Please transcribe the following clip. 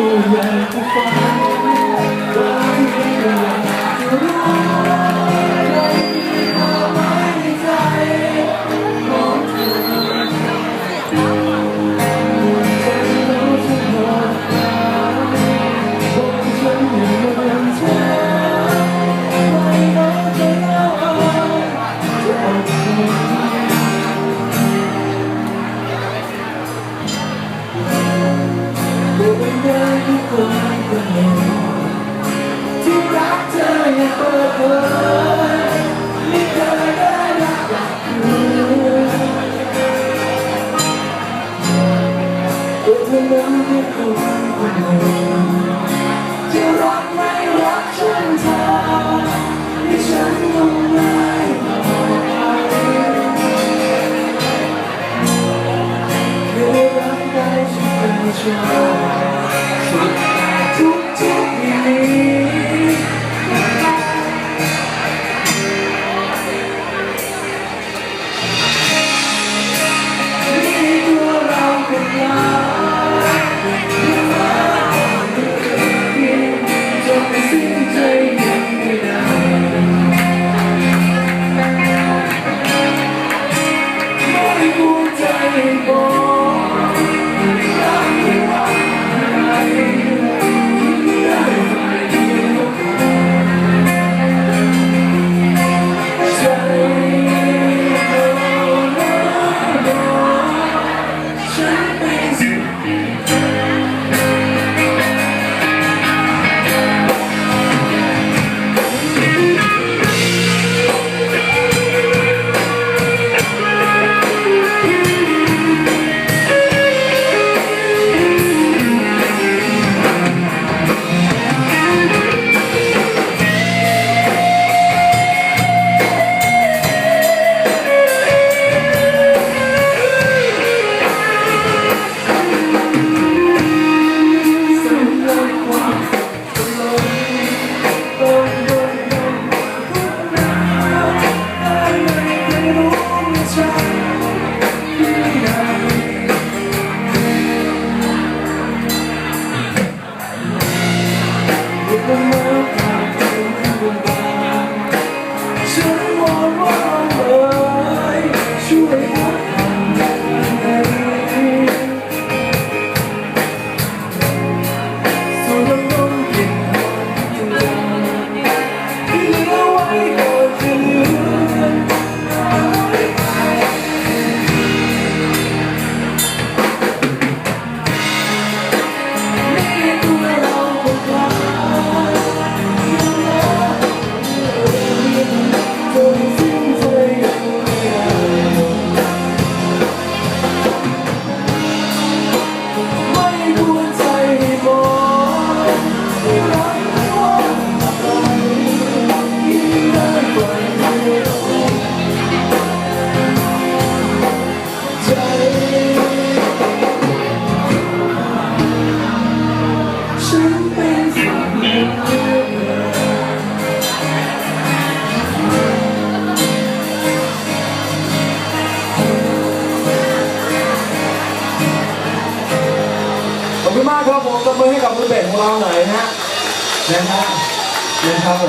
不远不近。 ได้ทุกคนก็เห็นที่รักเธออย่างเปิดเผยไม่เคยได้รักแบบนี้ตัวเธอนั้นแค่คนคนหนึ่รักไม่รักฉันเธอให้ฉันต้องไม่เคยรักได้ฉันเน to it. ากครับผมตบมือให้กับคุณเบสของเราหน่อยนะฮะนะครับนะครับ